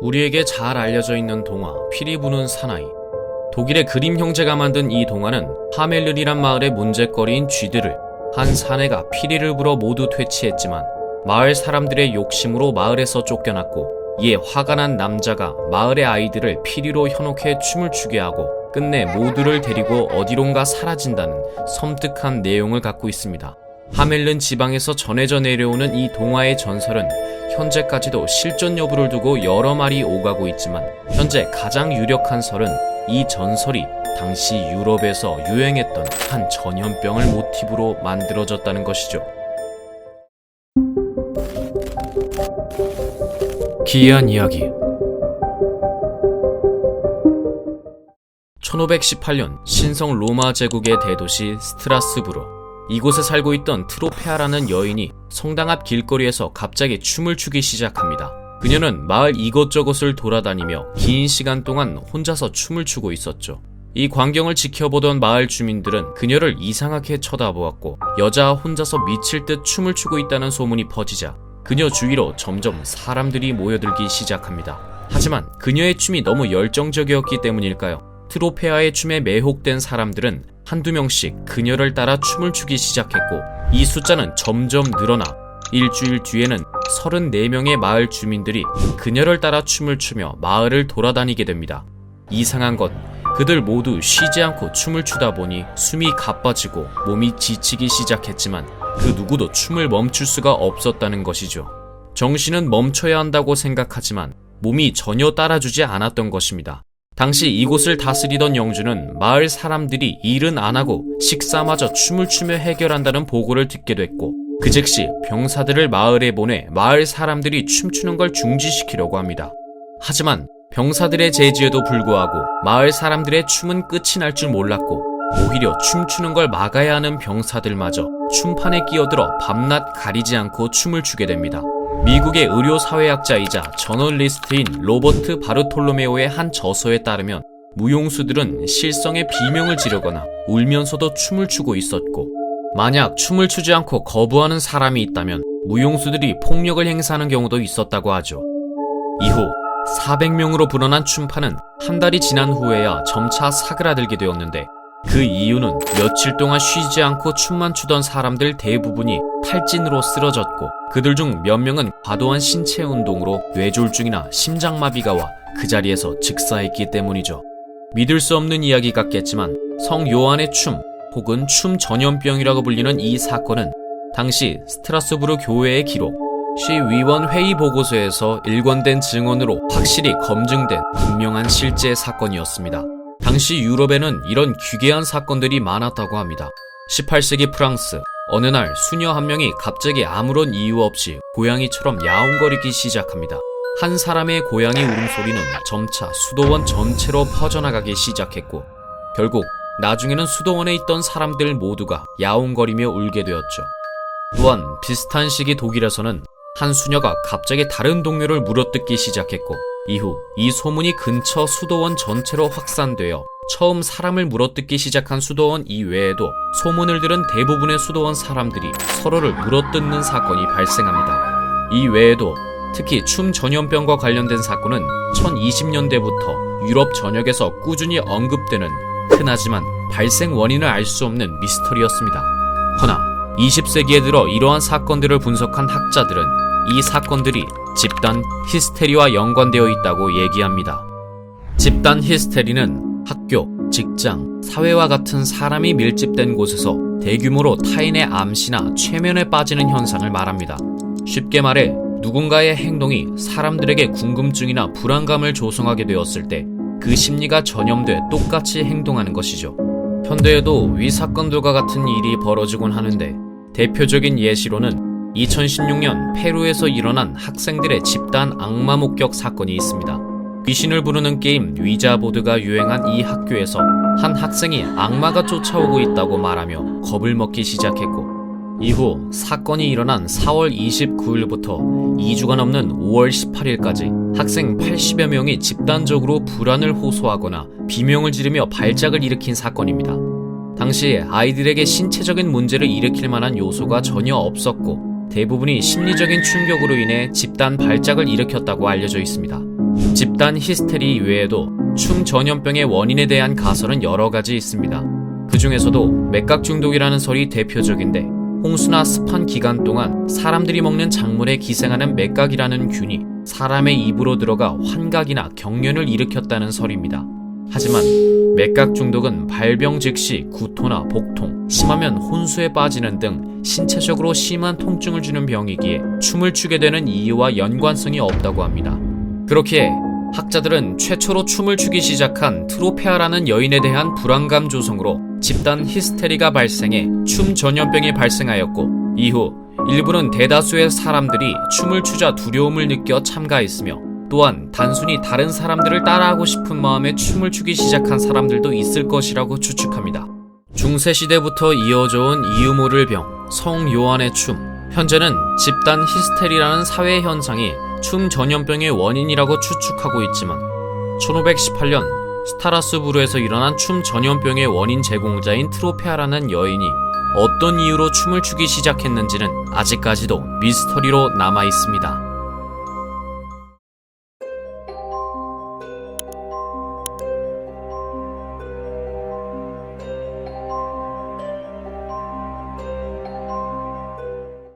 우리에게 잘 알려져 있는 동화 피리 부는 사나이. 독일의 그림 형제가 만든 이 동화는 하멜른이란 마을의 문제거리인 쥐들을 한 사내가 피리를 불어 모두 퇴치했지만 마을 사람들의 욕심으로 마을에서 쫓겨났고 이에 화가 난 남자가 마을의 아이들을 피리로 현혹해 춤을 추게 하고 끝내 모두를 데리고 어디론가 사라진다는 섬뜩한 내용을 갖고 있습니다. 하멜른 지방에서 전해져 내려오는 이 동화의 전설은 현재까지도 실존 여부를 두고 여러 말이 오가고 있지만 현재 가장 유력한 설은 이 전설이 당시 유럽에서 유행했던 한 전염병을 모티브로 만들어졌다는 것이죠. 기이한 이야기 1518년 신성 로마 제국의 대도시 스트라스부르 이곳에 살고 있던 트로페아라는 여인이 성당 앞 길거리에서 갑자기 춤을 추기 시작합니다. 그녀는 마을 이곳저곳을 돌아다니며 긴 시간 동안 혼자서 춤을 추고 있었죠. 이 광경을 지켜보던 마을 주민들은 그녀를 이상하게 쳐다보았고 여자 혼자서 미칠 듯 춤을 추고 있다는 소문이 퍼지자 그녀 주위로 점점 사람들이 모여들기 시작합니다. 하지만 그녀의 춤이 너무 열정적이었기 때문일까요? 트로페아의 춤에 매혹된 사람들은 한두 명씩 그녀를 따라 춤을 추기 시작했고 이 숫자는 점점 늘어나 일주일 뒤에는 34명의 마을 주민들이 그녀를 따라 춤을 추며 마을을 돌아다니게 됩니다. 이상한 건 그들 모두 쉬지 않고 춤을 추다 보니 숨이 가빠지고 몸이 지치기 시작했지만 그 누구도 춤을 멈출 수가 없었다는 것이죠. 정신은 멈춰야 한다고 생각하지만 몸이 전혀 따라주지 않았던 것입니다. 당시 이곳을 다스리던 영주는 마을 사람들이 일은 안 하고 식사마저 춤을 추며 해결한다는 보고를 듣게 됐고 그 즉시 병사들을 마을에 보내 마을 사람들이 춤추는 걸 중지시키려고 합니다. 하지만 병사들의 제지에도 불구하고 마을 사람들의 춤은 끝이 날 줄 몰랐고 오히려 춤추는 걸 막아야 하는 병사들마저 춤판에 끼어들어 밤낮 가리지 않고 춤을 추게 됩니다. 미국의 의료 사회학자이자 저널리스트인 로버트 바르톨로메오의 한 저서에 따르면 무용수들은 실성에 비명을 지르거나 울면서도 춤을 추고 있었고 만약 춤을 추지 않고 거부하는 사람이 있다면 무용수들이 폭력을 행사하는 경우도 있었다고 하죠. 이후 400명으로 불어난 춤판은 한 달이 지난 후에야 점차 사그라들게 되었는데 그 이유는 며칠 동안 쉬지 않고 춤만 추던 사람들 대부분이 탈진으로 쓰러졌고 그들 중 몇 명은 과도한 신체 운동으로 뇌졸중이나 심장마비가 와 그 자리에서 즉사했기 때문이죠. 믿을 수 없는 이야기 같겠지만 성 요한의 춤 혹은 춤 전염병이라고 불리는 이 사건은 당시 스트라스부르 교회의 기록 시위원 회의 보고서에서 일관된 증언으로 확실히 검증된 분명한 실제 사건이었습니다. 당시 유럽에는 이런 귀괴한 사건들이 많았다고 합니다. 18세기 프랑스, 어느 날 수녀 한 명이 갑자기 아무런 이유 없이 고양이처럼 야옹거리기 시작합니다. 한 사람의 고양이 울음소리는 점차 수도원 전체로 퍼져나가기 시작했고, 결국 나중에는 수도원에 있던 사람들 모두가 야옹거리며 울게 되었죠. 또한 비슷한 시기 독일에서는 한 수녀가 갑자기 다른 동료를 물어뜯기 시작했고, 이후 이 소문이 근처 수도원 전체로 확산되어 처음 사람을 물어뜯기 시작한 수도원 이외에도 소문을 들은 대부분의 수도원 사람들이 서로를 물어뜯는 사건이 발생합니다. 이 외에도 특히 춤 전염병과 관련된 사건은 1020년대부터 유럽 전역에서 꾸준히 언급되는 흔하지만 발생 원인을 알 수 없는 미스터리였습니다. 허나 20세기에 들어 이러한 사건들을 분석한 학자들은 이 사건들이 집단 히스테리와 연관되어 있다고 얘기합니다. 집단 히스테리는 학교, 직장, 사회와 같은 사람이 밀집된 곳에서 대규모로 타인의 암시나 최면에 빠지는 현상을 말합니다. 쉽게 말해 누군가의 행동이 사람들에게 궁금증이나 불안감을 조성하게 되었을 때 그 심리가 전염돼 똑같이 행동하는 것이죠. 현대에도 위 사건들과 같은 일이 벌어지곤 하는데 대표적인 예시로는 2016년 페루에서 일어난 학생들의 집단 악마 목격 사건이 있습니다. 귀신을 부르는 게임 위자보드가 유행한 이 학교에서 한 학생이 악마가 쫓아오고 있다고 말하며 겁을 먹기 시작했고 이후 사건이 일어난 4월 29일부터 2주가 넘는 5월 18일까지 학생 80여 명이 집단적으로 불안을 호소하거나 비명을 지르며 발작을 일으킨 사건입니다. 당시 아이들에게 신체적인 문제를 일으킬 만한 요소가 전혀 없었고 대부분이 심리적인 충격으로 인해 집단 발작을 일으켰다고 알려져 있습니다. 집단 히스테리 외에도 춤 전염병의 원인에 대한 가설은 여러 가지 있습니다. 그 중에서도 맥각 중독이라는 설이 대표적인데 홍수나 습한 기간 동안 사람들이 먹는 작물에 기생하는 맥각이라는 균이 사람의 입으로 들어가 환각이나 경련을 일으켰다는 설입니다. 하지만 맥각 중독은 발병 즉시 구토나 복통, 심하면 혼수에 빠지는 등 신체적으로 심한 통증을 주는 병이기에 춤을 추게 되는 이유와 연관성이 없다고 합니다. 그렇기에 학자들은 최초로 춤을 추기 시작한 트로페아라는 여인에 대한 불안감 조성으로 집단 히스테리가 발생해 춤 전염병이 발생하였고 이후 일부는 대다수의 사람들이 춤을 추자 두려움을 느껴 참가했으며 또한 단순히 다른 사람들을 따라하고 싶은 마음에 춤을 추기 시작한 사람들도 있을 것이라고 추측합니다. 중세시대부터 이어져 온 이유 모를 병, 성 요한의 춤. 현재는 집단 히스테리라는 사회 현상이 춤 전염병의 원인이라고 추측하고 있지만 1518년 스타라스부르에서 일어난 춤 전염병의 원인 제공자인 트로페아라는 여인이 어떤 이유로 춤을 추기 시작했는지는 아직까지도 미스터리로 남아 있습니다.